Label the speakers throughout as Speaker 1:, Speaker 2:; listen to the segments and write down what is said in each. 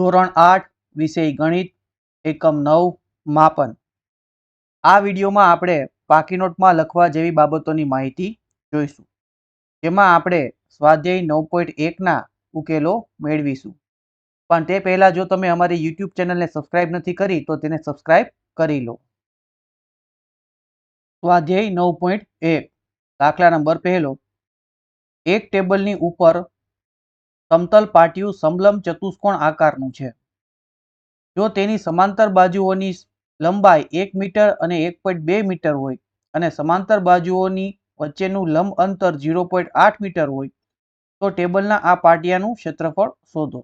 Speaker 1: ધોરણ આઠ, વિષય ગણિત, એકમ નવ, માપન. આ વિડીયોમાં આપણે પાકી નોટમાં લખવા જેવી બાબતોની માહિતી જોઈશું, જેમાં આપણે સ્વાધ્યાય નવ પોઈન્ટ એકના ઉકેલો મેળવીશું. પણ તે પહેલાં જો તમે અમારી યુટ્યુબ ચેનલને સબસ્ક્રાઇબ નથી કરી, તો તેને સબસ્ક્રાઇબ કરી લો. સ્વાધ્યાય નવ પોઈન્ટ એક, દાખલા નંબર પહેલો. એક ટેબલની ઉપર સમતલ પાટિયું સમલંબ ચતુષ્કોણ આકારનું છે. જો તેની સમાંતર બાજુઓની લંબાઈ એક મીટર અને એક પોઈન્ટ બે મીટર હોય અને સમાંતર બાજુઓની વચ્ચેનું લંબ અંતર ઝીરો પોઈન્ટ આઠ મીટર હોય, તો ટેબલના આ પાટિયાનું ક્ષેત્રફળ શોધો.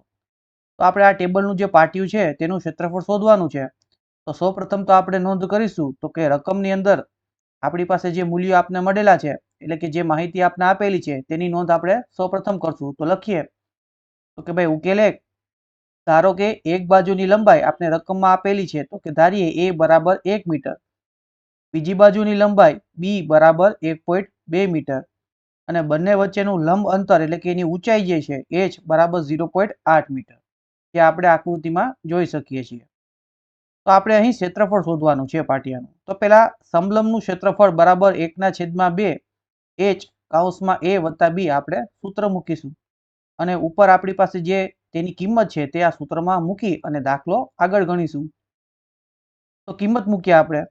Speaker 1: તો આપણે આ ટેબલનું જે પાટિયું છે તેનું ક્ષેત્રફળ શોધવાનું છે. તો સૌપ્રથમ તો આપણે નોંધ કરીશું તો કે રકમની અંદર આપણી પાસે જે મૂલ્યો આપને મળેલા છે, એટલે કે જે માહિતી આપને આપેલી છે, તેની નોંધ આપણે સૌપ્રથમ કરશું. તો લખીએ. તો કે ભાઈ ઉકેલ એક ધારો કે એક બાજુની લંબાઈ આપણે રકમમાં આપેલી છે, તો કે ધારીએ એ બરાબર એક મીટર. બીજી બાજુની લંબાઈ બી બરાબર એક પોઈન્ટ બે મીટર. અને બંને વચ્ચેનું લંબ અંતર એટલે કે એની ઊંચાઈ જે છે એચ બરાબર ઝીરો પોઈન્ટ આઠ મીટર, જે આપણે આકૃતિમાં જોઈ શકીએ છીએ. તો આપણે અહીં ક્ષેત્રફળ શોધવાનું છે પાટિયાનું. તો પેલા સમલંબનું ક્ષેત્રફળ બરાબર એકના છેદમાં બે એચ કાઉસમાં એ વત્તા બી આપણે સૂત્ર મૂકીશું. અને ઉપર આપણી પાસે જે તેની કિંમત છે તે આ સૂત્રમાં મૂકી અને દાખલો આગળ ગણીશું. તો કિંમત મૂકીએ આપણે.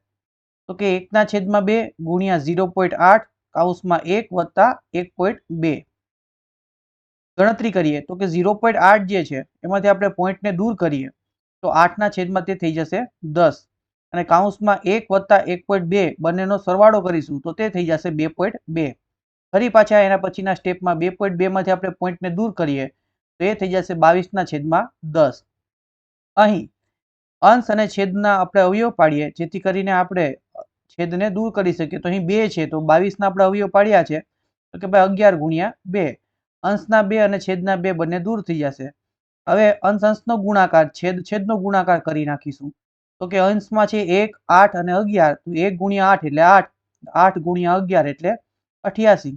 Speaker 1: તો કે એકના છેદમાં બે ગુણ્યા ઝીરો પોઈન્ટ આઠ કાઉસમાં એક વત્તા એક પોઈન્ટ બે. ગણતરી કરીએ. તો કે ઝીરો પોઈન્ટ આઠ જે છે એમાંથી આપણે પોઈન્ટને દૂર કરીએ. તો આઠના છેદમાં તે થઈ જશે દસ. અને કાઉન્સમાં એક વત્તા એક પોઈન્ટ બે બંનેનો સરવાળો કરીશું તો તે થઈ જશે બે પોઈન્ટ બે. ફરી પાછા એના પછીના સ્ટેપમાં બે પોઈન્ટ બેમાંથી આપણે પોઈન્ટને દૂર કરીએ, તો એ થઈ જશે બાવીસના છેદમાં દસ. અહીં અંશ અને છેદના આપણે અવયવ પાડીએ, જેથી કરીને આપણે છેદને દૂર કરી શકીએ. તો અહીં બે છે, તો બાવીસના આપણે અવયવ પાડ્યા છે. તો કે ભાઈ અગિયાર ગુણ્યા બે. અંશના બે અને છેદના બે બંને દૂર થઈ જશે. હવે અંશ અંશનો ગુણાકાર, છેદ, છેદનો ગુણાકાર કરી નાખીશું. તો કે અંશમાં છે એક, આઠ અને અગિયાર. એક ગુણ્યા આઠ એટલે આઠ. આઠ ગુણ્યા અગિયાર એટલે અઠ્યાસી.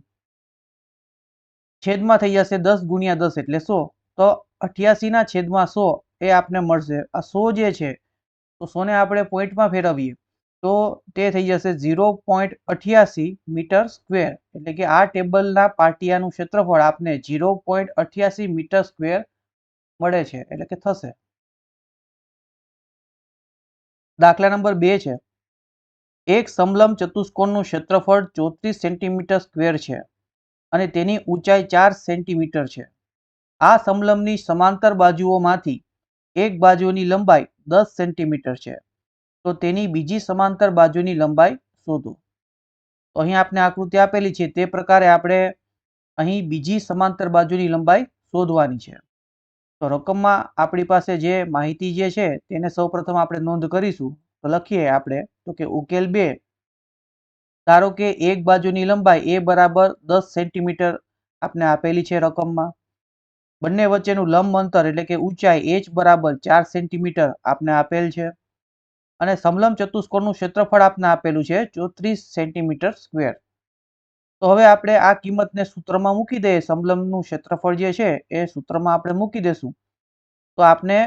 Speaker 1: છેદમાં થઈ જશે દસ ગુણ્યા દસ એટલે સો. તો અઠ્યાસી ના છેદમાં સો એ આપને મળશે. આ સો જે છે, તો સોને આપણે પોઈન્ટમાં ફેરવીએ. તો તે થઈ જશે ઝીરો પોઈન્ટ અઠ્યાસી મીટર સ્ક્વેર. એટલે કે આ ટેબલના પાટિયાનું ક્ષેત્રફળ આપને ઝીરો પોઈન્ટ અઠ્યાસી મીટર સ્ક્વેર મળે છે. એટલે કે થશે. દાખલા નંબર બે છે. એક સમલંબ ચતુષ્કોણનું ક્ષેત્રફળ ચોત્રીસ સેન્ટીમીટર સ્ક્વેર છે અને તેની ઊંચાઈ ચાર સેન્ટીમીટર છે. આ સમલંબની સમાંતર બાજુઓમાંથી એક બાજુની લંબાઈ દસ સેન્ટીમીટર છે. તો તેની બીજી સમાંતર બાજુની લંબાઈ શોધો. તો અહીં આપણે આકૃતિ આપેલી છે તે પ્રકારે આપણે અહીં બીજી સમાંતર બાજુની લંબાઈ શોધવાની છે. તો રકમમાં આપણી પાસે જે માહિતી જે છે તેને સૌપ્રથમ આપણે નોંધ કરીશું. તો લખીએ આપણે, તો કે ઉકેલ બે, ધારો કે એક બાજુની લંબાઈ એ બરાબર દસ સેન્ટીમીટર આપને આપેલી છે રકમમાં. બંને વચ્ચેનું લંબ અંતર એટલે કે ઊંચાઈ એચ બરાબર ચાર સેન્ટીમીટર આપને આપેલ છે. અને સમલંબ ચતુષ્કોણનું ક્ષેત્રફળ આપને આપેલું છે ચોત્રીસ સેન્ટીમીટર સ્ક્વેર. તો હવે આપણે આ કિંમતને સૂત્રમાં મૂકી દઈએ. સમલંબનું ક્ષેત્રફળ જે છે એ સૂત્રમાં આપણે મૂકી દેશું તો આપણે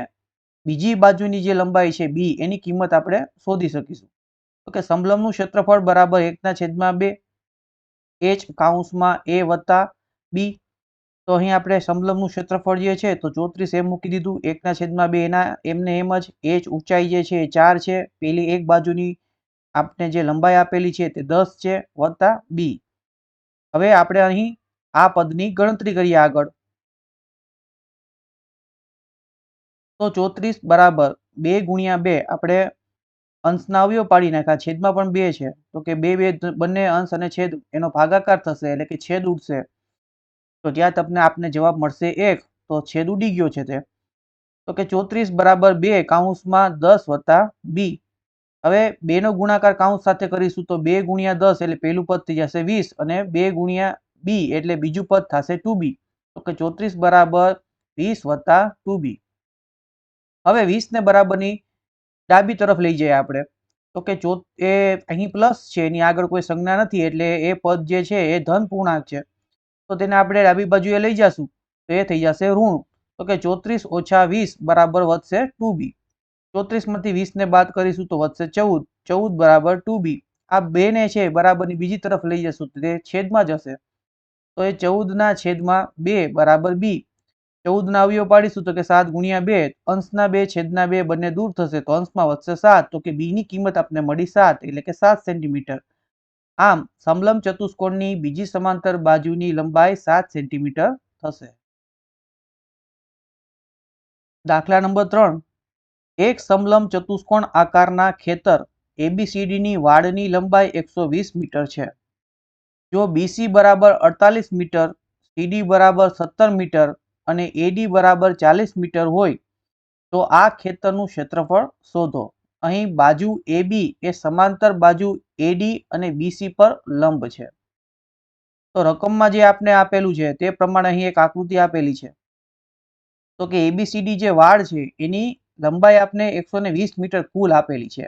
Speaker 1: બીજી બાજુની જે લંબાઈ છે બી એની કિંમત આપણે શોધી શકીશું. તો કે સમલંબનું ક્ષેત્રફળ બરાબર એકના છેદમાં બે એચ કાઉન્સમાં એ વત્તા બી તો અહીં આપણે સમલંબનું ક્ષેત્રફળ જે છે, તો ચોત્રીસ એમ મૂકી દીધું. એકના છેદમાં બે, એના, એમને એમ જ એચ ઊંચાઈ જે છે એ ચાર છે. પેલી એક બાજુની આપણે જે લંબાઈ આપેલી છે તે દસ છે વત્તા બી હવે આપણે અહીં આ પદની ગણતરી કરીએ આગળ. તો ચોત્રીસ બરાબર બે ગુણ્યા બે, આપણે અંશના અવયવ પાડી નાખ્યા, છેદમાં પણ બે છે. તો કે બે બે બંને અંશ અને છેદ એનો ભાગાકાર થશે, એટલે કે છેદ ઉડશે. તો ત્યાં તમને આપને જવાબ મળશે એક, તો છેદ ઉડી ગયો છે તે. તો કે ચોત્રીસ બરાબર બે કાઉન્સમાં દસ વત્તા બી. હવે બે નો ગુણાકાર કાઉન્સ સાથે કરીશું તો બે ગુણ્યા દસ, એટલે પહેલું પદ થઈ જશે વીસ, અને બે ગુણ્યા બી, એટલે બીજું પદ થશે ટુ બી. તો કે ચોત્રીસ બરાબર વીસ વત્તા ટુ બી. હવે વીસ ને બરાબરની ડાબી તરફ લઈ જઈએ આપણે. તો કે ચો એ અહીં પ્લસ છે, એની આગળ કોઈ સંજ્ઞા નથી, એટલે એ પદ જે છે, એ ધન પૂર્ણાંક છે. તો તેને આપણે ડાબી બાજુએ લઈ જશું તો એ થઈ જશે ઋણ. તો કે ચોત્રીસ ઓછા વીસ બરાબર વધશે ટુ બી. ચોત્રીસમાંથી વીસ ને બાદ કરીશું તો વધશે ચૌદ. ચૌદ બરાબર ટુ બી. આ બે ને છે બરાબરની બીજી તરફ લઈ જશું, તે છેદમાં જશે. તો એ ચૌદ ના છેદમાં બે બરાબર બી. ચૌદ ના અવયવ પાડીશું તો કે સાત ગુણ્યા બે, અંશના બે, છેદના બે બંને દૂર થશે તો અંશમાં વધશે સાત, તો કે બી ની કિંમત આપને મળી સાત, એટલે કે સાત સેન્ટીમીટર. આમ સમલમ ચતુષ્કોણની બીજી સમાંતર બાજુની લંબાઈ સાત સેન્ટીમીટર થશે. દાખલા નંબર ત્રણ. એક સમલમ ચતુષ્કોણ આકારના ખેતર એબીસીડીની વાડની લંબાઈ એકસો વીસ મીટર છે. જો બીસી બરાબર અડતાલીસ મીટર, સીડી બરાબર સત્તર મીટર અને એડી બરાબર ચાલીસ મીટર હોય, તો આ ખેતરનું ક્ષેત્રફળ શોધો. અહીં બાજુ એબી એ સમાંતર બાજુ એડી અને બીસી પર લંબ છે. તો રકમમાં જે આપને આપેલું છે, તે પ્રમાણે અહીં એક આકૃતિ આપેલી છે. તો કે એબીસીડી જે વાડ છે, એની લંબાઈ આપને એકસો મીટર કુલ આપેલી છે.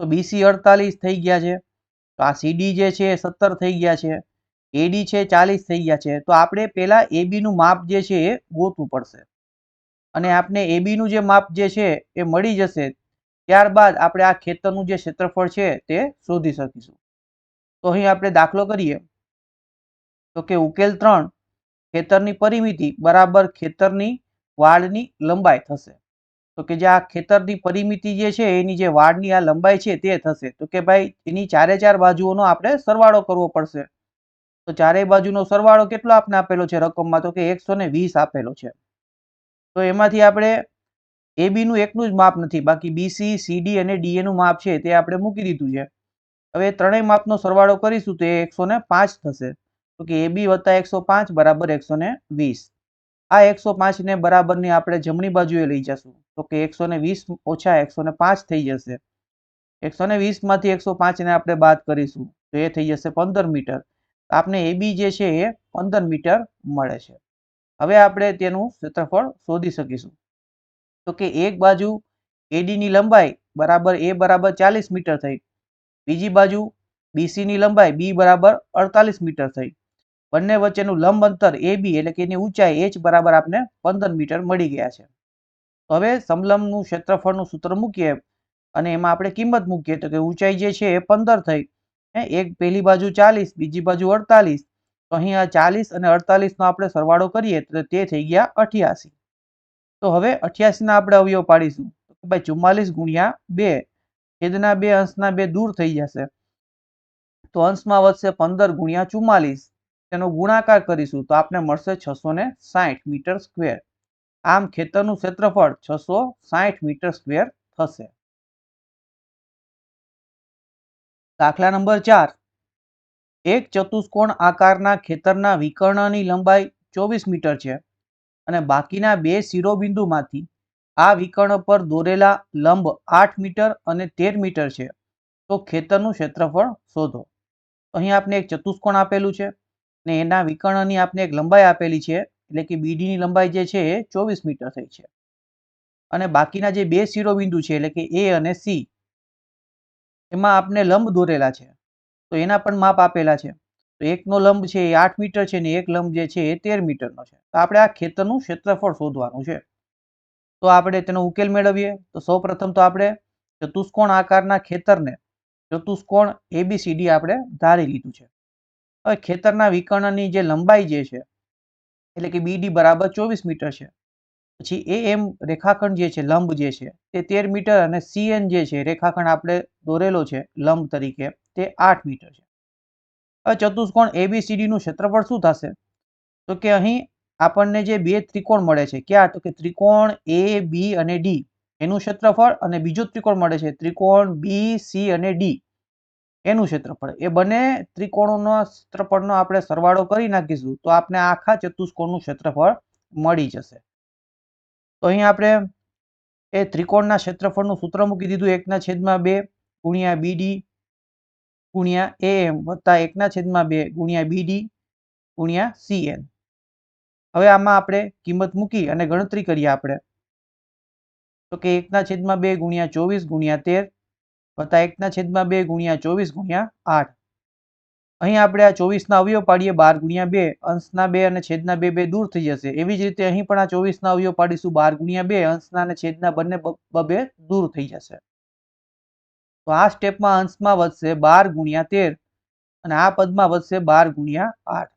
Speaker 1: તો બીસી અડતાલીસ થઈ ગયા છે. તો આ સીડી જે છે, એ સત્તર થઈ ગયા છે. એડી છે, ચાલીસ થઈ ગયા છે. તો આપણે પહેલા એબી નું માપ જે છે એ ગોતવું પડશે. અને આપણે એબી નું જે માપ જે છે એ મળી જશે. ત્યારબાદ આપણે આ ખેતરનું જે ક્ષેત્રફળ છે તે શોધી શકીશું. તો અહીં આપણે દાખલો કરીએ. તો કે ઉકેલ ત્રણ, ખેતરની પરિમિતિ બરાબર ખેતરની વાળની લંબાઈ થશે. તો કે જે આ ખેતરની પરિમિતિ જે છે એની જે વાળની આ લંબાઈ છે તે થશે. તો કે ભાઈ એની ચારે ચાર બાજુઓનો આપણે સરવાળો કરવો પડશે. તો ચારેય બાજુનો સરવાળો કેટલો આપને આપેલો છે રકમમાં? તો કે એકસો વીસ આપેલો છે. તો એમાંથી આપણે એ નું એકનું જ માપ નથી. બાકી બીસી સીડી અને ડીએ નું માપ છે તે આપણે મૂકી દીધું છે. હવે ત્રણેય માપનો સરવાળો કરીશું તો એ એકસો ને પાંચ થશે. તો કે એબી વત્તા એકસો પાંચ બરાબર એકસો ને વીસ. આ એકસો પાંચ ને બરાબરની આપણે જમણી બાજુએ લઈ જશું. તો કે એકસો ને વીસ ઓછા એકસો ને પાંચ થઈ જશે. એકસો ને વીસમાંથી એકસો પાંચ ને આપણે બાદ કરીશું. તો એ થઈ જશે પંદર મીટર. આપને એ બી જે છે એ પંદર મીટર મળે છે. હવે આપણે તેનું ક્ષેત્રફળ શોધી શકીશું. તો કે એક બાજુ એડીની લંબાઈ બરાબર એ બરાબર ચાલીસ મીટર થઈ. બીજી બાજુ બીસીની લંબાઈ બી બરાબર અડતાલીસ મીટર થઈ. બંને વચ્ચેનું લંબ અંતર એ બી એટલે કે એની ઊંચાઈ એચ બરાબર આપને પંદર મીટર મળી ગયા છે. તો હવે સમલંબનું ક્ષેત્રફળનું સૂત્ર મૂકીએ અને એમાં આપણે કિંમત મૂકીએ તો કે ઊંચાઈ જે છે એ પંદર થઈ. એક પહેલી બાજુ ચાલીસ, બીજી બાજુ અડતાલીસ. તો અહીં આ ચાલીસ અને અડતાલીસ નો આપણે સરવાળો કરીએ તો તે થઈ ગયા અઠ્યાસી. તો હવે અઠ્યાસી ના આપણે અવયવ પાડીશું. ભાઈ ચુમ્માલીસ ગુણ્યા બે, છેદના બે, અંશના બે દૂર થઈ જશે. તો અંશમાં વધશે પંદર ગુણ્યા ચુમ્માલીસ. તેનો ગુણાકાર કરીશું તો આપને મળશે છસો ને સાહીઠ મીટર સ્ક્વેર. આમ ખેતરનું ક્ષેત્રફળ છસો સાહીઠ મીટર સ્ક્વેર થશે. દાખલા નંબર ચાર. એક ચતુષ્કોણ આકારના ખેતરના વિકર્ણની લંબાઈ ચોવીસ મીટર છે અને બાકીના બે શિરોબિંદુમાંથી આ વિકર્ણ પર દોરેલા લંબ આઠ મીટર અને તેર મીટર છે. તો ખેતરનું ક્ષેત્રફળ શોધો. અહીં આપને એક ચતુષ્કોણ આપેલું છે ને એના વિકર્ણની આપને એક લંબાઈ આપેલી છે એટલે કે બીડીની લંબાઈ જે છે એ ચોવીસ મીટર થઈ છે. અને બાકીના જે બે શિરોબિંદુ છે એટલે કે એ અને સી એમાં આપને લંબ દોરેલા છે. તો એના પણ માપ આપેલા છે. તો એકનો લંબ છે એ આઠ મીટર છે ને એક લંબ જે છે એ તેર મીટરનો છે. તો આપણે આ ખેતરનું ક્ષેત્રફળ શોધવાનું છે. તો આપણે તેનો ઉકેલ મેળવીએ. તો સૌ તો આપણે ચતુષ્કોણ આકારના ખેતરને ચતુષ્કોણ એબીસીડી આપણે ધારી લીધું છે. હવે ખેતરના વિકર્ણની જે લંબાઈ જે છે, એટલે કે બીડી બરાબર ચોવીસ મીટર છે. પછી એ એમ રેખાખંડ જે છે, લંબ જે છે, તે તેર મીટર અને સીએન જે છે, રેખાખંડ આપણે દોરેલો છે, લંબ તરીકે, તે આઠ મીટર છે. હવે ચતુષ્કોણ એબીસીડી નું ક્ષેત્રફળ શું થશે? તો કે અહીં આપણને જે બે ત્રિકોણ મળે છે, ક્યાં? તો કે ત્રિકોણ એ બી અને ડી એનું ક્ષેત્રફળ અને બીજો ત્રિકોણ મળે છે, ત્રિકોણ બી સી અને ડી એનું ક્ષેત્રફળ. એ બંને ત્રિકોણોનો ક્ષેત્રફળનો આપણે સરવાળો કરી નાખીશું, તો આપણે આખા ચતુષ્કોણનું ક્ષેત્રફળ મળી જશે. તો અહીં આપણે એ ત્રિકોણના ક્ષેત્રફળનું સૂત્ર મૂકી દીધું. એકના છેદમાં બે ગુણ્યા બીડી ગુણ્યા એ એમ વત્તા એકના છેદમાં બે ગુણ્યા બીડી ગુણ્યા સી એન હવે આમાં આપણે કિંમત મૂકી અને ગણતરી કરીએ આપણે. તો કે એકના છેદમાં બે ગુણ્યા ચોવીસ ગુણ્યા તેર વત્તા એકના છેદમાં બે ગુણ્યા ચોવીસ ગુણ્યા આઠ. અહીં આપણે આ ચોવીસના અવયવ પાડીએ બાર ગુણ્યા બે, અંશના બે અને છેદના બે બે દૂર થઈ જશે. એવી જ રીતે અહીં પણ આ ચોવીસના અવયવ પાડીશું બાર ગુણ્યા બે, અંશના અને છેદના બંને બબે દૂર થઈ જશે. તો આ સ્ટેપમાં અંશમાં વધશે બાર ગુણ્યા તેર અને આ પદમાં વધશે બાર ગુણ્યા આઠ.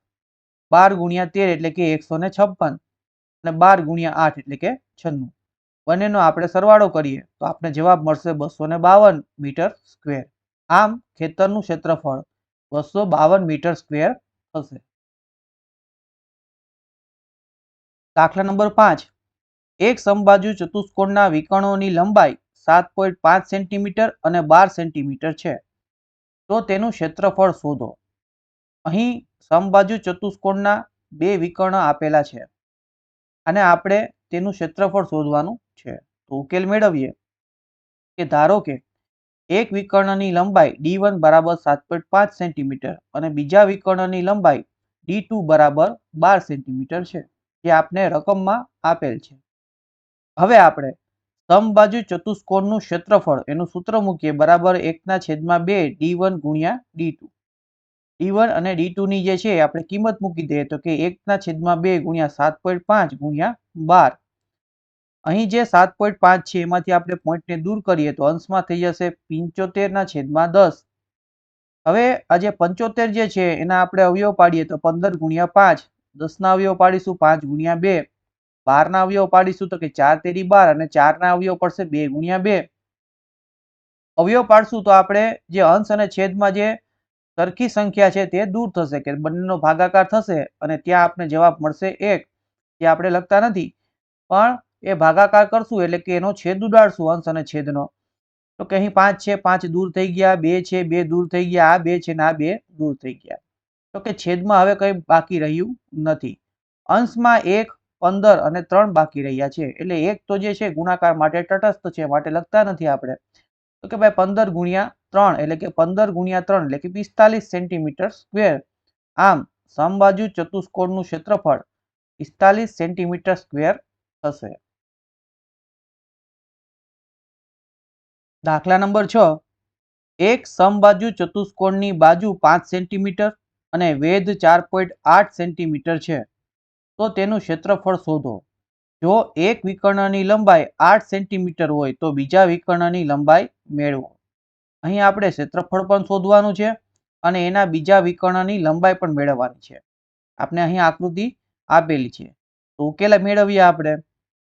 Speaker 1: બાર ગુણ્યા તેર એટલે કે એકસો ને છપ્પન અને બાર ગુણ્યા આઠ એટલે કે છન્નું. બંનેનો આપણે સરવાળો કરીએ તો આપણે જવાબ મળશે બસો ને બાવન મીટર સ્ક્વેર. આમ ખેતરનું ક્ષેત્રફળ બસો બાવન મીટર સ્ક્વેર થશે. દાખલા નંબર પાંચ. એક સમબાજુ ચતુષ્કોણના વિકર્ણોની લંબાઈ સાત પોઈન્ટ પાંચ સેન્ટીમીટર અને બાર સેન્ટીમીટર છે. તો તેનું ક્ષેત્રફળ શોધો. અહીં સમબાજુ ચતુષ્કોણના બે વિકર્ણ આપેલા છે. અને આપણે તેનું ક્ષેત્રફળ શોધવાનું છે. તો ઉકેલ મેળવીએ. કે ધારો કે એક વિકર્ણની લંબાઈ ડી વન બરાબર સાત પોઈન્ટ પાંચ સેન્ટીમીટર અને બીજા વિકર્ણની લંબાઈ ડી ટુ બરાબર બાર સેન્ટીમીટર છે, જે આપને રકમમાં આપેલ છે. હવે આપણે સમબાજુ ચતુષ્કોણનું ક્ષેત્રફળ, એનું સૂત્ર મૂકીએ, બરાબર એકના છેદમાં બે ડી વન ગુણ્યા ડી ટુ. ડી વન અને ડી ટુની જે છે આપણે કિંમત મૂકી દઈએ તો કે એકના છેદમાં બે ગુણ્યા સાત પોઈન્ટ પાંચ ગુણ્યા બાર. અહીં જે સાત પોઈન્ટ પાંચ છે, એમાંથી આપણે પોઈન્ટને દૂર કરીએ તો અંશમાં થઈ જશે પિંચોતેરના છેદમાં દસ. હવે આ જે પંચોતેર જે છે, એના આપણે અવયવ પાડીએ તો પંદર ગુણ્યા પાંચ. દસના અવયવ પાડીશું પાંચ ગુણ્યા બે. બારના અવયવ પાડીશું તો કે ચાર તેરી બાર અને ચારના અવયવ પડશે બે ગુણ્યા બે. અવયવ પાડશું તો આપણે જે અંશ અને છેદમાં જે સરખી સંખ્યા છે, તે દૂર થશે કે બંનેનો ભાગાકાર થશે અને ત્યાં આપણે જવાબ મળશે એક, જે આપણે લખતા નથી. પણ એ ભાગાકાર કરશું એટલે કે એનો છેદ ઉડાડશું, અંશ અને છેદનો. તો કે અહીં પાંચ છે, પાંચ દૂર થઈ ગયા, બે છે, બે દૂર થઈ ગયા, આ બે છે ને આ બે દૂર થઈ ગયા. તો કે છેદમાં હવે કંઈ બાકી રહ્યું નથી. અંશમાં એક, પંદર અને ત્રણ બાકી રહ્યા છે. એટલે એક તો જે છે ગુણાકાર માટે તટસ્થ છે, માટે લખતા નથી આપણે. તો કે ભાઈ પંદર ગુણ્યા ત્રણ એટલે કે પંદર ગુણ્યા ત્રણ એટલે કે પિસ્તાલીસ સેન્ટીમીટર સ્ક્વેર. આમ, સમબાજુ ચતુષ્કોણનું ક્ષેત્રફળ પિસ્તાલીસ સેન્ટીમીટર સ્ક્વેર થશે. દાખલા નંબર છ. એક સમબાજુ ચતુષ્કોણની બાજુ પાંચ સેન્ટીમીટર અને વેધ ચાર પોઈન્ટ આઠ સેન્ટીમીટર છે. તો તેનું ક્ષેત્રફળ શોધો. જો એક વિકર્ણની લંબાઈ આઠ સેન્ટીમીટર હોય, તો બીજા વિકર્ણની લંબાઈ મેળવો. અહીં આપણે ક્ષેત્રફળ પણ શોધવાનું છે અને એના બીજા વિકર્ણની લંબાઈ પણ મેળવવાની છે. આપણે અહીં આકૃતિ આપેલી છે. તો ઉકેલા મેળવીએ આપણે.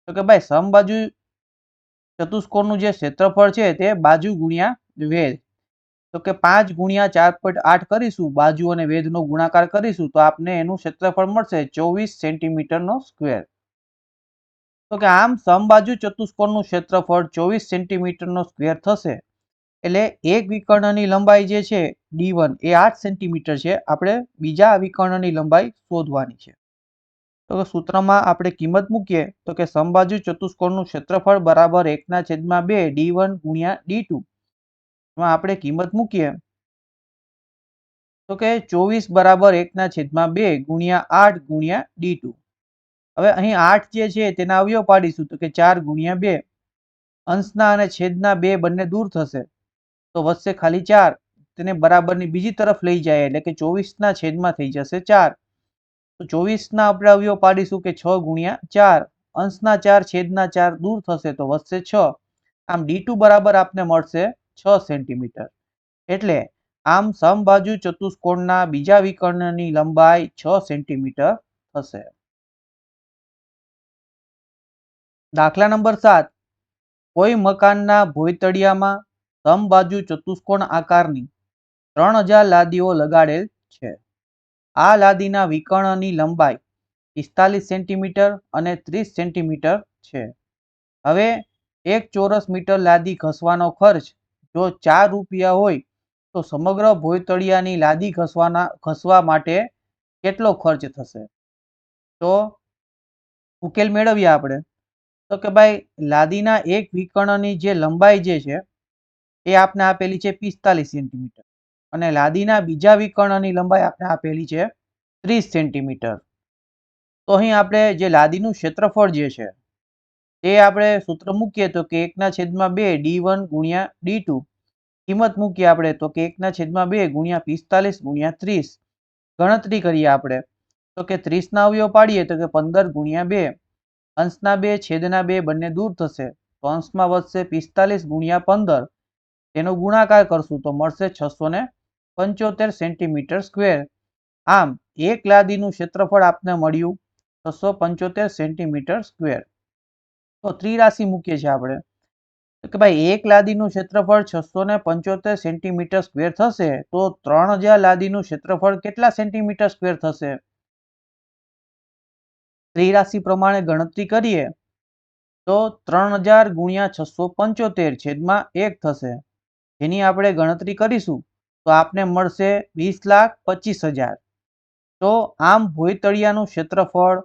Speaker 1: તો કે ભાઈ, સમબાજુ ચતુષ્કોણનું જે ક્ષેત્રફળ છે તે બાજુ ગુણ્યા વેધ. તો કે પાંચ ગુણ્યા ચાર પોઈન્ટ આઠ કરીશું, બાજુ અને વેધનો ગુણાકાર કરીશું, તો આપને એનું ક્ષેત્રફળ મળશે ચોવીસ સેન્ટીમીટરનો સ્ક્વેર. તો કે આમ સમબાજુ ચતુષ્કોણનું ક્ષેત્રફળ ચોવીસ સેન્ટીમીટરનો સ્ક્વેર થશે. એટલે એક વિકર્ણની લંબાઈ જે છે ડી એ આઠ સેન્ટીમીટર છે, આપણે બીજા વિકર્ણની લંબાઈ શોધવાની છે. તો કે સૂત્રમાં આપણે કિંમત મૂકીએ તો કે સમબાજુ ચતુષ્કોણનું ક્ષેત્રફળ બરાબર એકના છેદમાં બે ડી વન ગુણ્યા ડી ટુ. એમાં આપણે કિંમત મૂકીએ. તો કે ચોવીસ બરાબર એકના છેદમાં બે ગુણ્યા આઠ ગુણ્યા ડી ટુ. હવે અહીં આઠ જે છે તેના અવયવ પાડીશું તો કે ચાર ગુણ્યા બે. અંશના અને છેદના બે બંને દૂર થશે. તો વધશે ખાલી ચાર. તેને બરાબરની બીજી તરફ લઈ જાય એટલે કે ચોવીસના છેદમાં થઈ જશે ચાર. તો ચોવીસના અવયવ પાડીશું કે છ ગુણ્યા ચાર. અંશના ચાર, છેદના ચાર દૂર થશે તો વધશે છ. આમ ડી બરાબર આપને મળશે છ સેન્ટીમીટર. એટલે આમ સમબાજુ ચતુષ્કોણના બીજા વિકર્ણની લંબાઈ છ સેન્ટીમીટર થશે. દાખલા નંબર સાત. કોઈ મકાનના ભોયતળિયામાં સમબાજુ ચતુષ્કોણ આકારની ત્રણ હજાર લાદીઓ લગાડેલ છે. આ લાદીના વિકર્ણની લંબાઈ પિસ્તાલીસ સેન્ટીમીટર અને ત્રીસ સેન્ટીમીટર છે. હવે એક ચોરસ મીટર લાદી ઘસવાનો ખર્ચ જો ચાર રૂપિયા હોય તો સમગ્ર ભોયતળિયાની લાદી ઘસવાના, ઘસવા માટે કેટલો ખર્ચ થશે? તો ઉકેલ મેળવીએ આપણે. તો કે ભાઈ, લાદીના એક વિકર્ણની જે લંબાઈ જે છે એ આપને આપેલી છે પિસ્તાલીસ સેન્ટીમીટર. અને લાદીના બીજા વિકર્ણની લંબાઈ આપણે આપેલી છે ત્રીસ સેન્ટીમીટર. તો અહીં આપણે જે લાદીનું ક્ષેત્રફળ જે છે તે આપણે સૂત્ર મૂકીએ તો કે એકના છેદમાં બે ડી વન ગુણ્યા ડી કિંમત મૂકીએ આપણે તો કે એકના છેદમાં બે ગુણ્યા પિસ્તાલીસ ગુણ્યા ત્રીસ. ગણતરી કરીએ આપણે તો કે ત્રીસના અવયવ પાડીએ તો કે પંદર ગુણ્યા બે. અંશના બે, છેદના બે બંને દૂર થશે તો અંશમાં વધશે પિસ્તાલીસ ગુણ્યા પંદર. તેનો ગુણાકાર કરશું તો મળશે છસો પંચોતેર સેન્ટીમીટર સ્ક્વેર. આમ, એક લાદીનું ક્ષેત્રફળ આપને મળ્યું છસો પંચોતેર સેન્ટીમીટર સ્ક્વેર. તો ત્રિરાશિ મૂકીએ છીએ આપણે. કે ભાઈ, એક લાદીનું ક્ષેત્રફળ છસો ને પંચોતેર સેન્ટીમીટર સ્ક્વેર થશે, તો ત્રણ હજાર લાદીનું ક્ષેત્રફળ કેટલા સેન્ટીમીટર સ્ક્વેર થશે? ત્રિરાશિ પ્રમાણે ગણતરી કરીએ, તો ત્રણ હજાર ગુણ્યા છસો પંચોતેર છેદમાં એક થશે. જેની આપણે ગણતરી કરીશું. તો આપને મળશે વીસ લાખ પચીસ હજાર. તો આમ ભોયતળિયાનું ક્ષેત્રફળ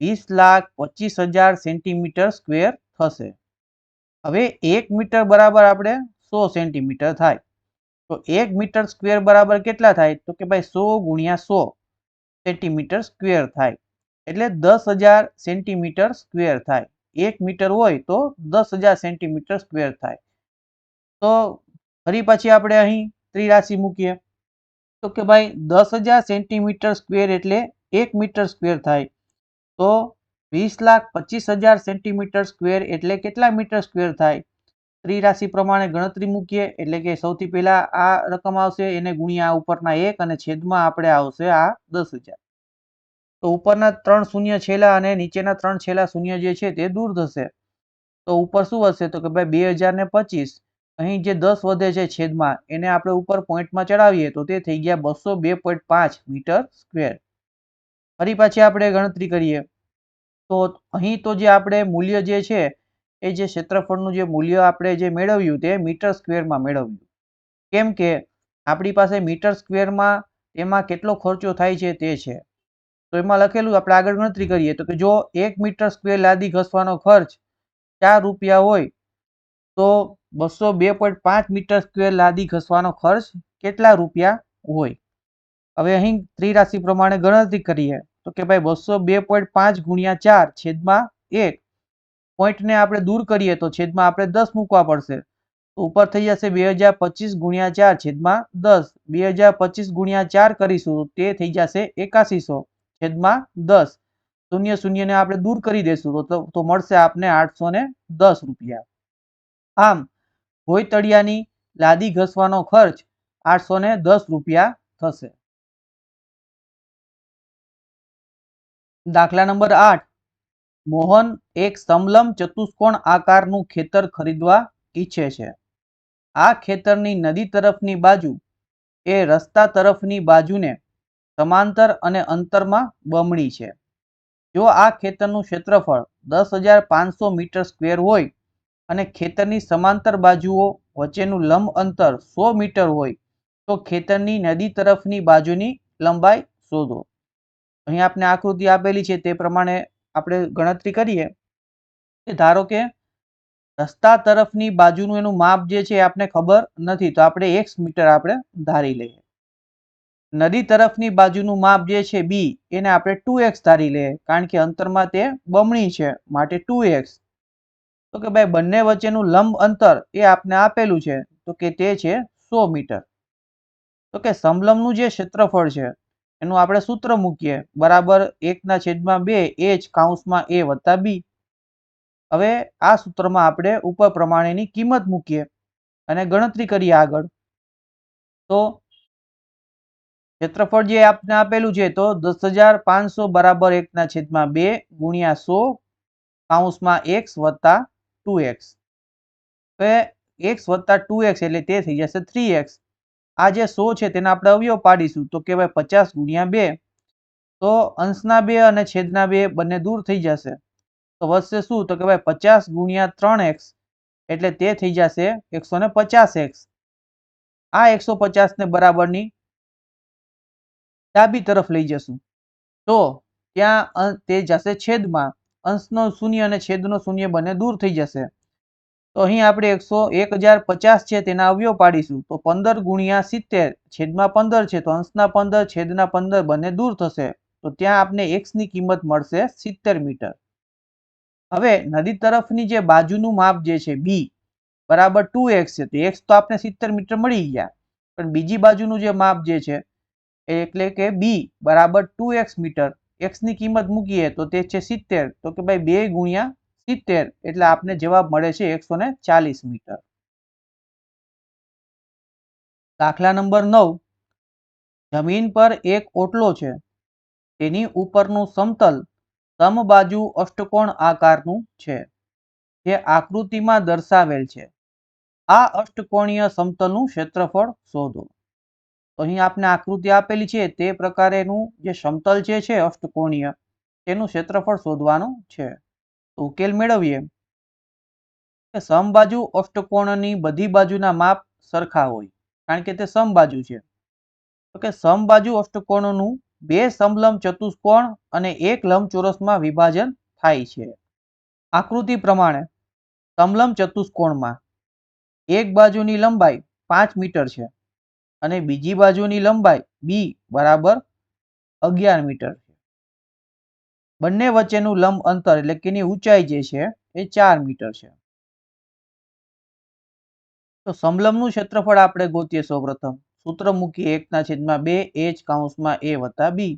Speaker 1: વીસ લાખ પચીસ હજાર સેન્ટીમીટર સ્ક્વેર થશે. હવે એક મીટર બરાબર આપણે સો સેન્ટીમીટર થાય. તો એક મીટર સ્ક્વેર બરાબર કેટલા થાય? તો કે ભાઈ સો ગુણ્યા સો સેન્ટીમીટર સ્ક્વેર થાય. એટલે દસ હજાર સેન્ટીમીટર સ્ક્વેર થાય. એક મીટર હોય તો દસ હજાર સેન્ટીમીટર સ્ક્વેર થાય. તો ફરી પછી આપણે અહીં ત્રિરાશિ મૂકીએ. તો કે ભાઈ દસ હજાર સેન્ટીમીટર સ્ક્વેર એટલે એક મીટર સ્ક્વેર થાય. તો વીસ લાખ પચીસ હજાર સેન્ટીમીટર સ્ક્વેર એટલે કેટલા મીટર સ્ક્વેર થાય? ત્રિરાશિ પ્રમાણે ગણતરી મૂકીએ, એટલે કે સૌથી પહેલા આ રકમ આવશે, એને ગુણ્યા ઉપરના એક અને છેદમાં આપણે આવશે આ દસ તો ઉપરના ત્રણ શૂન્ય છેલ્લા અને નીચેના ત્રણ છેલ્લા શૂન્ય જે છે તે દૂર થશે. તો ઉપર શું હશે? તો કે ભાઈ બે હજાર ને પચીસ. અહીં જે દસ વધે છે છેદમાં, એને આપણે ઉપર પોઈન્ટમાં ચડાવીએ તો તે થઈ ગયા બસો બે પોઈન્ટ પાંચ મીટર સ્ક્વેર. ફરી પાછી આપણે ગણતરી કરીએ. તો અહીં તો જે આપણે મૂલ્ય જે છે, એ જે ક્ષેત્રફળનું જે મૂલ્ય આપણે જે મેળવ્યું તે મીટર સ્ક્વેરમાં મેળવ્યું. કેમ કે આપણી પાસે મીટર સ્ક્વેરમાં એમાં કેટલો ખર્ચો થાય છે તે છે. તો એમાં લખેલું આપણે આગળ ગણતરી કરીએ તો કે જો એક મીટર સ્ક્વેર લાદી ઘસવાનો ખર્ચ ચાર રૂપિયા હોય, તો બસો બે પોઈન્ટ પાંચ મીટર સ્ક્વેર લાદી ઘસવાનો ખર્ચ કેટલા રૂપિયા હોય? હવે અહીં ત્રિરાશિ પ્રમાણે ગણતરી કરીએ. તો કે ભાઈ બસો બે પોઈન્ટ પાંચ ગુણ્યા ચાર છેદમાં એક. પોઈન્ટને આપણે દૂર કરીએ તો છેદમાં આપણે દસ મૂકવા પડશે. ઉપર થઈ જશે બે હજાર પચીસ ગુણ્યા ચાર છેદમાં દસ. બે હજાર પચીસ ગુણ્યા ચાર કરીશું તે થઈ જશે એકાશીસો છેદમાં દસ. શૂન્ય શૂન્યને આપણે દૂર કરી દઈશું તો તો મળશે આપને આઠસો ને દસ રૂપિયા. આમ ભોયતળિયાની લાદી ઘસવાનો ખર્ચ આઠસો ને દસ રૂપિયા થશે. દાખલા નંબર આઠ. મોહન એક સમલમ ચતુષ્કોણ આકારનું ખેતર ખરીદવા ઈચ્છે છે. આ ખેતરની નદી તરફની બાજુ એ રસ્તા તરફની બાજુને સમાંતર અને અંતરમાં બમણી છે. જો આ ખેતરનું ક્ષેત્રફળ દસ હજાર પાંચસો મીટર સ્ક્વેર હોય અને ખેતરની સમાંતર બાજુઓ વચ્ચેનું લંબ અંતર સો મીટર હોય, તો ખેતરની નદી તરફની બાજુની લંબાઈ શોધો. અહીં આપણે આકૃતિ આપેલી છે તે પ્રમાણે આપણે ગણતરી કરીએ. કે ધારો કે રસ્તા તરફની બાજુનું એનું માપ જે છે આપણે ખબર નથી, તો આપણે એક્સ મીટર આપણે ધારી લઈએ. નદી તરફની બાજુનું માપ જે છે બી એને આપણે ટુ એક્સ ધારી લઈએ, કારણ કે અંતરમાં તે બમણી છે, માટે ટુ એક્સ તો કે ભાઈ, બંને વચ્ચેનું લંબ અંતર એ આપને આપેલું છે, તો કે તે છે સો મીટર. તો કે સમલંબનું જે ક્ષેત્રફળ છે, એનું આપણે સૂત્ર મૂકીએ, બરાબર એકના છેદમાં બે એચ કાઉન્સમાં એ વત્તા બી. હવે આ સૂત્રમાં આપણે ઉપર પ્રમાણેની કિંમત મૂકીએ અને ગણતરી કરીએ આગળ. તો ક્ષેત્રફળ જે આપને આપેલું છે, તો દસ હજાર પાંચસો બરાબર એકના છેદમાં બે ગુણ્યા સો કાઉન્સમાં એક્સ વત્તા ટુ એક્સ. તો એક્સ વત્તા ટુ એક્સ એટલે તે થઈ જશે થ્રી એક્સ. આ જે સો છે તેના આપણે અવયવ પાડીશું, તો કહેવાય પચાસ ગુણ્યા બે. તો અંશના બે અને છેદના બે બંને દૂર થઈ જશે. તો વધશે શું? તો કે ભાઈ પચાસ ગુણ્યા ત્રણ એક્સ, એટલે તે થઈ જશે એકસો ને પચાસ એક્સ. આ એકસો પચાસ ને બરાબરની ડાબી તરફ લઈ જશું. તો ત્યાં તે જશે છેદમાં. અંશનો શૂન્ય અને છેદનો શૂન્ય બંને દૂર થઈ જશે. તો અહીં આપણે એકસો એક હજાર પચાસ છે તેના અવયવ પાડીશું. તો પંદર ગુણ્યા સિત્તેર, છેદમાં પંદર છે તો અંશના પંદર, છેદના પંદર બંને દૂર થશે. તો ત્યાં આપને એક્સની કિંમત મળશે સિત્તેર મીટર. હવે નદી તરફની જે બાજુનું માપ જે છે બી બરાબર ટુ એક્સ છે. તો એક્સ તો આપણે સિત્તેર મીટર મળી ગયા. પણ બીજી બાજુનું જે માપ જે છે એટલે કે બી બરાબર ટુ એક્સ મીટર. એક્સની કિંમત મૂકીએ તો તે છે સિત્તેર. તો કે ભાઈ બે ગુણ્યા સિત્તેર એટલે આપને જવાબ મળે છે એકસો મીટર. દાખલા નંબર નવ. જમીન પર એક ઓટલો છે. તેની ઉપરનું સમતલ સમબાજુ અષ્ટકોણ આકારનું છે, જે આકૃતિમાં દર્શાવેલ છે. આ અષ્ટકોણીય સમતલનું ક્ષેત્રફળ શોધો. અહીં આપને આકૃતિ આપેલી છે, તે પ્રકારેનું જે સમતલ જે છે, અષ્ટકોણીય, તેનું ક્ષેત્રફળ શોધવાનું છે. ઉકેલ મેળવીએ. સમબાજુ અષ્ટકોણની બધી બાજુના માપ સરખા હોય, કારણ કે તે સમબાજુ છે. તો કે સમબાજુ અષ્ટકોણનું બે સમલંબ ચતુષ્કોણ અને એક લંબચોરસમાં વિભાજન થાય છે. આકૃતિ પ્રમાણે સમલંબ ચતુષ્કોણમાં એક બાજુની લંબાઈ પાંચ મીટર છે. અને બીજી બાજુની લંબાઈ બી બરાબર અગિયાર મીટર બંને વચ્ચેનું લંબ અંતર એટલે કે એની ઊંચાઈ જે છે એ ચાર મીટર છે. તો સમલંબનું ક્ષેત્રફળ આપણે ગોતીએ સૌપ્રથમ. સૂત્ર મૂકીએ એકના છેદમાં બે એચ કાઉન્સમાં એ વત્તા બી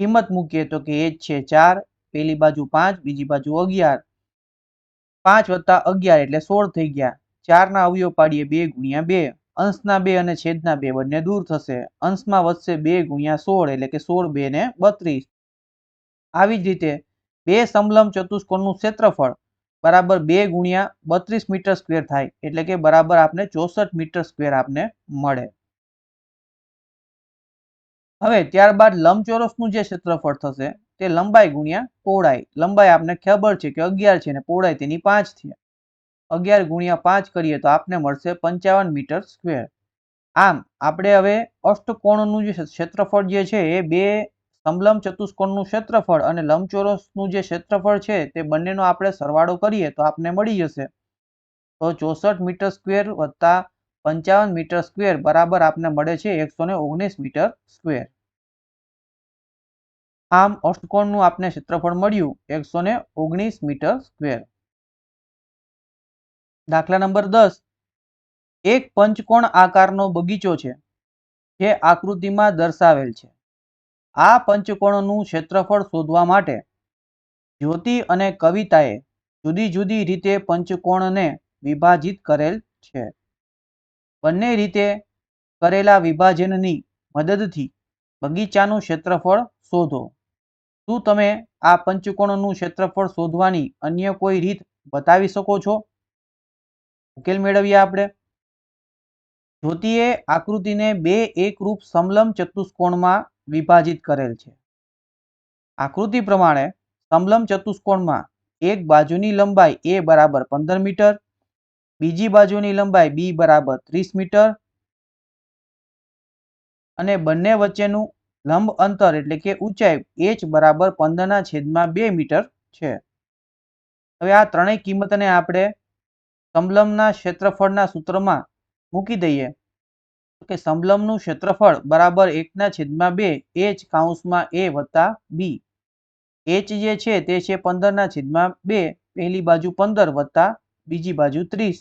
Speaker 1: કિંમત મૂકીએ તો કે એચ છે ચાર, પેલી બાજુ પાંચ, બીજી બાજુ અગિયાર. પાંચ વત્તા અગિયાર એટલે સોળ થઈ ગયા. ચારના અવયવ પાડીએ બે ગુણ્યા બે. અંશના બે અને છેદના બે બંને દૂર થશે. અંશમાં વધશે બે ગુણ્યા સોળ એટલે કે સોળ બે ને બત્રીસ. આવી જ રીતે બે સમલમ ચતુષ્કોણનું ક્ષેત્રફળ બરાબર બે ગુણ્યા બત્રીસ મીટર સ્ક્વેર થાય એટલે કે બરાબર આપને ચોસઠ મીટર સ્ક્વેર આપને મળે. હવે ત્યારબાદ લંબચોરસનું જે ક્ષેત્રફળ થશે તે લંબાઈ ગુણ્યા પહોળાઈ. લંબાઈ આપને ખબર છે કે અગિયાર છે ને પહોળાઈ તેની પાંચ છે. અગિયાર ગુણ્યા પાંચ કરીએ તો આપને મળશે પંચાવન મીટર સ્ક્વેર. આમ, આપણે હવે અષ્ટકોણનું જે ક્ષેત્રફળ જે છે એ બે સમલમ ચતુષ્કોણનું ક્ષેત્રફળ અને લંબચોરસનું જે ક્ષેત્રફળ છે તે બંનેનો આપણે સરવાળો કરીએ તો આપને મળી જશે. તો ચોસઠ મીટર સ્ક્વેર વત્તા પંચાવન મીટર સ્ક્વેર બરાબર આપને મળે છે એકસો ઓગણીસ મીટર સ્ક્વેર. આમ, અષ્ટકોણનું આપને ક્ષેત્રફળ મળ્યું એકસો ઓગણીસ મીટર સ્ક્વેર. દાખલા નંબર દસ. એક પંચકોણ આકારનો બગીચો છે, જે આકૃતિમાં દર્શાવેલ છે. આ પંચકોણનું ક્ષેત્રફળ શોધવા માટે જ્યોતિ અને કવિતાએ જુદી જુદી રીતે પંચકોણને વિભાજિત કરેલ છે. બંને રીતે કરેલા વિભાજનની મદદથી બગીચાનું ક્ષેત્રફળ શોધો. શું તમે આ પંચકોણનું ક્ષેત્રફળ શોધવાની અન્ય કોઈ રીત બતાવી શકો છો? ઉકેલ મેળવીએ આપણે. જ્યોતિએ આકૃતિને બે એકરૂપ સમલમ ચતુષ્કોણમાં વિભાજિત કરેલ છે. આકૃતિ પ્રમાણે સમલમ ચતુષ્કોણમાં એક બાજુની લંબાઈ એ બરાબર પંદર મીટર, બીજી બાજુની લંબાઈ બી બરાબર ત્રીસ મીટર અને બંને વચ્ચેનું લંબ અંતર એટલે કે ઊંચાઈ એચ બરાબર પંદરના છેદમાં બે મીટર છે. હવે આ ત્રણેય કિંમતને આપણે સમલંબના ક્ષેત્રફળના સૂત્રમાં મૂકી દઈએ કે સમલંબનું ક્ષેત્રફળ બરાબર એકના છેદમાં બે એચ કાઉન્સમાં એ વત્તા બી. એચ જે છે તે છે પંદરના છેદમાં બે, પહેલી બાજુ પંદર વત્તા બીજી બાજુ ત્રીસ.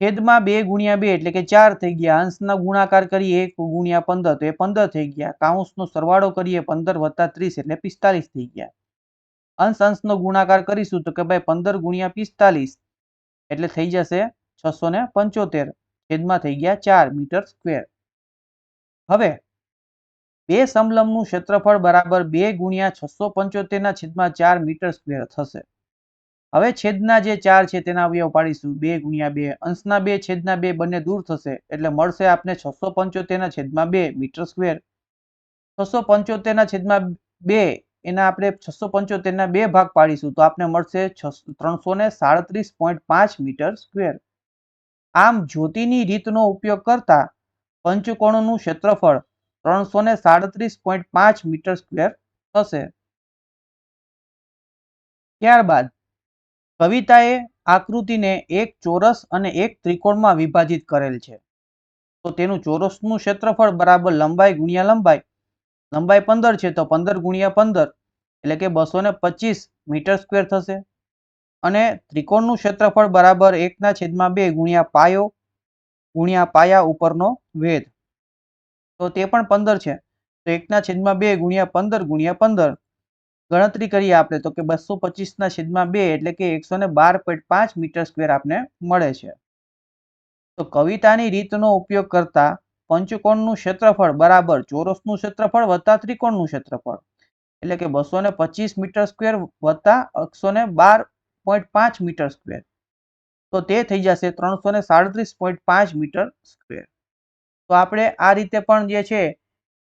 Speaker 1: છેદમાં બે ગુણ્યા બે એટલે કે ચાર થઈ ગયા. અંશના ગુણાકાર કરીએ, એક ગુણ્યા પંદર, તો એ પંદર થઈ ગયા. કાઉન્સનો સરવાળો કરીએ, પંદર વત્તા ત્રીસ એટલે પિસ્તાલીસ થઈ ગયા. અંશ અંશનો ગુણાકાર કરીશું તો કે ભાઈ પંદર ગુણ્યા પિસ્તાલીસ એટલે થઈ જશે છસો ને પંચોતેર છેદમાં થઈ ગયા ચાર મીટર સ્ક્વેર. હવે બે સમલંબનું ક્ષેત્રફળ બરાબર બે ગુણ્યા છસો પંચોતેરના છેદમાં ચાર મીટર સ્ક્વેર થશે. હવે છેદના જે ચાર છે તેના અવયવ પાડીશું. બે ગુણ્યા બે અંશના બે, છેદના બે બંને દૂર થશે એટલે મળશે આપને છસો પંચોતેરના છેદમાં બે મીટર સ્ક્વેર. છસો પંચોતેરના છેદમાં બે એના આપણે છસો પંચોતેરના બે ભાગ પાડીશું, તો આપને મળશે ત્રણસો ને સાડત્રીસ પોઈન્ટ પાંચ મીટર સ્ક્વેર. આમ જ્યોતિની રીતનો ઉપયોગ કરતા પંચકોણનું ક્ષેત્રફળ ત્રણસો ને સાડત્રીસ પોઈન્ટ પાંચ મીટર સ્ક્વેર થશે. ત્યારબાદ, કવિતાએ આકૃતિને એક ચોરસ અને એક ત્રિકોણમાં વિભાજિત કરેલ છે. તો તેનું ચોરસનું ક્ષેત્રફળ બરાબર લંબાઈ ગુણ્યા લંબાઈ લંબાઈ પંદર છે તો પંદર ગુણ્યા પંદર એટલે કે બસો ને પચીસ મીટર સ્ક્વેર થશે. અને ત્રિકોણનું ક્ષેત્રફળ બરાબર એકના છેદમાં બે ગુણ્યા પાયો ગુણ્યા પાયા ઉપરનો વેધ. તો તે પણ પંદર છે. તો એકના છેદમાં બે ગુણ્યા પંદર ગુણ્યા પંદર. ગણતરી કરીએ આપણે તો કે બસો પચીસના છેદમાં બે એટલે કે એકસો ને બાર પોઈન્ટ પાંચ મીટર સ્ક્વેર આપને મળે છે. તો કવિતાની રીતનો ઉપયોગ કરતા પંચકોણનું ક્ષેત્રફળ બરાબર ચોરસનું ક્ષેત્રફળ વત્તા ત્રિકોણનું ક્ષેત્રફળ. એટલે કે બસો ને પચીસ મીટર સ્ક્વેર વત્તા એકસો ને બાર પોઈન્ટ પાંચ મીટર સ્ક્વેર. તો તે થઈ જશે ત્રણસો ને સાડત્રીસ પોઈન્ટ પાંચ મીટર સ્ક્વેર. તો આપણે આ રીતે પણ જે છે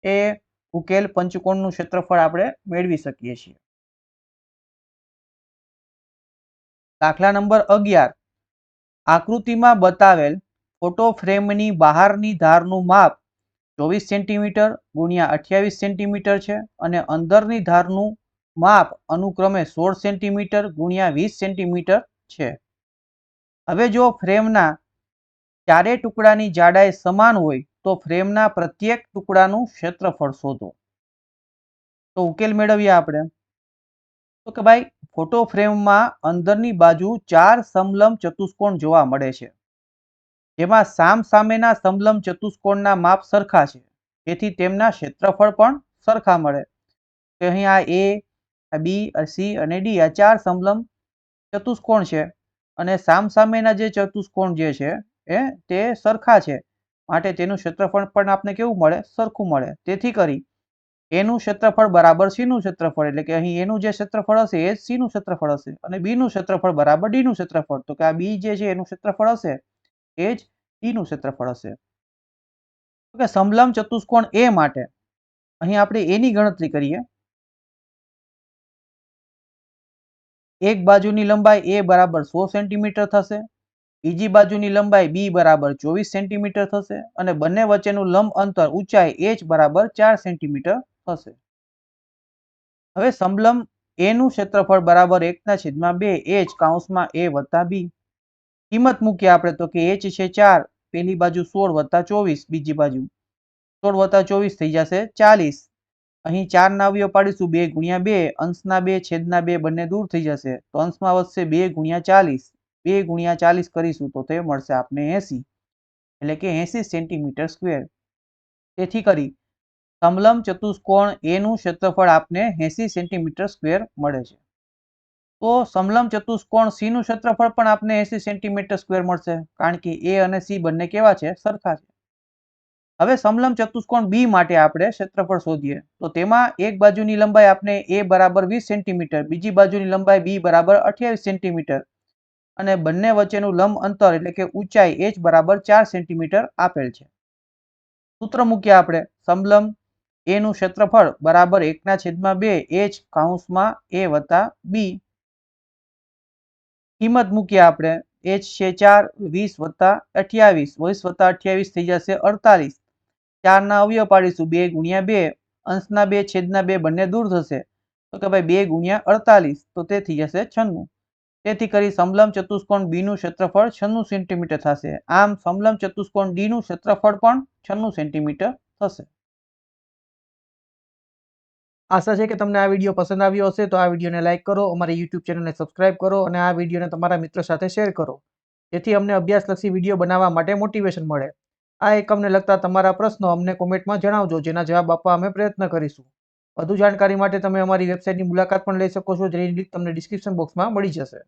Speaker 1: એ ઉકેલ પંચકોણનું ક્ષેત્રફળ આપણે મેળવી શકીએ છીએ. દાખલા નંબર અગિયાર. આકૃતિમાં બતાવેલ ફોટો ફ્રેમની બહારની ધારનું માપ ચોવીસ સેન્ટીમીટર ગુણ્યા અઠ્યાવીસ સેન્ટીમીટર છે અને અંદરની ધારનું માપ અનુક્રમે સોળ સેન્ટીમીટર ગુણ્યા વીસ સેન્ટીમીટર છે. હવે જો ફ્રેમના ચારે ટુકડાની જાડાઈ સમાન હોય, તો ફ્રેમના પ્રત્યેક ટુકડાનું ક્ષેત્રફળ શોધો. તો ઉકેલ મેળવીએ આપણે. તો કે ભાઈ, ફોટો ફ્રેમમાં અંદરની બાજુ ચાર સમલંબ ચતુષ્કોણ જોવા મળે છે. જેમાં સામ સામેના સમલમ ચતુષ્કોણના માપ સરખા છે. તેથી તેમના ક્ષેત્રફળ પણ સરખા મળે. તો અહીં આ એ બી સી અને ડી આ ચાર સમલમ ચતુષ્કોણ છે. અને સામ સામેના જે ચતુષ્કોણ જે છે, એ, તે સરખા છે. માટે તેનું ક્ષેત્રફળ પણ આપને કેવું મળે? સરખું મળે. તેથી કરી એનું ક્ષેત્રફળ બરાબર સીનું ક્ષેત્રફળ, એટલે કે અહીં એનું જે ક્ષેત્રફળ હશે, એ જ સીનું ક્ષેત્રફળ હશે. અને બીનું ક્ષેત્રફળ બરાબર ડીનું ક્ષેત્રફળ. તો કે આ બી જે છે, એનું ક્ષેત્રફળ હશે. એ જ ઈનું ક્ષેત્રફળ હશે. કે સમલંબ ચતુષ્કોણ એ માટે અહીં આપણે એની ગણતરી કરીએ. એક બાજુની લંબાઈ એ બરાબર સો સેન્ટીમીટર થશે. બીજી બાજુની લંબાઈ બી બરાબર ચોવીસ સેન્ટીમીટર થશે અને બંને વચ્ચેનું લંબ અંતર ઊંચાઈ એચ બરાબર ચાર સેન્ટીમીટર થશે. હવે સમલંબ એનું ક્ષેત્રફળ બરાબર એકના છેદમાં બે એચ કાઉન્સમાં એ વત્તા બી. કિંમત મૂકીએ આપણે તો કે એચ છે ચાર, પેલી બાજુ સોળ વત્તા ચોવીસ, બીજી બાજુ સોળ વત્તા ચોવીસ થઈ જશે ચાલીસ. અહીં ચાર અવયવ પાડીશું બે ગુણ્યા બે, અંશના બે, છેદના બે બંને દૂર થઈ જશે. તો અંશમાં વધશે બે ગુણ્યા ચાલીસ. બે ગુણ્યા ચાલીસ કરીશું તો તે મળશે આપને એસી. એટલે કે એસી સેન્ટીમીટર સ્ક્વેર. તેથી કરી સમલમ ચતુષ્કોણ એનું ક્ષેત્રફળ આપને એસી સેન્ટીમીટર સ્ક્વેર મળે છે. તો સમલમ ચતુષ્કોણ સી નું ક્ષેત્રફળ પણ આપને એસી સેન્ટીમીટર સ્ક્વેર મળશે, કારણ કે એ અને સી બંને કેવા છે? સરખા છે. હવે સમલમ ચતુષ્કોણ બી માટે આપણે ક્ષેત્રફળ શોધીએ. તો તેમાં એક બાજુની લંબાઈ આપણે એ બરાબર વીસ સેન્ટીમીટર, બીજી બાજુની લંબાઈ બી બરાબર અઠ્યાવીસ સેન્ટીમીટર અને બંને વચ્ચેનું લંબ અંતર એટલે કે ઊંચાઈ એચ બરાબર ચાર સેન્ટીમીટર આપેલ છે. સૂત્ર મૂક્યા આપણે. સમલમ એનું ક્ષેત્રફળ બરાબર એકના છેદમાં બે એચ કાઉન્સમાં એ વત્તા બી. કિંમત મૂકીએ આપણે. એચ છે ચાર, વીસ વત્તા અઠ્યાવીસ. વીસ વત્તા અઠ્યાવીસ થઈ જશે અડતાલીસ. ચારના અવયવ પાડીશું, બે ગુણ્યા બે. અંશના બે, છેદના બે બંને દૂર થશે. તો કે ભાઈ બે ગુણ્યા અડતાલીસ, તો તે થઈ જશે છન્નું. તેથી કરી સમલમ ચતુષ્કોણ બીનું ક્ષેત્રફળ છન્નું સેન્ટીમીટર થશે. આમ સમલમ ચતુષ્કોણ ડીનું ક્ષેત્રફળ પણ છન્નું સેન્ટીમીટર થશે. આશા છે કે તમને આ વીડિયો પસંદ આવ્યો હશે, તો આ વિડીયોને લાઇક કરો, અમારી યુટ્યુબ ચેનલને સબસ્ક્રાઇબ કરો અને આ વિડીયોને તમારા મિત્રો સાથે શેર કરો. જેથી અમને અભ્યાસલક્ષી વીડિયો બનાવવા માટે મોટિવેશન મળે. આ એકમને લગતા તમારા પ્રશ્નો અમને કોમેન્ટમાં જણાવજો, જેના જવાબ આપવા અમે પ્રયત્ન કરીશું. વધુ જાણકારી માટે તમે અમારી વેબસાઇટની મુલાકાત પણ લઈ શકો છો, જેની લિંક તમને ડિસ્ક્રિપ્શન બોક્સમાં મળી જશે.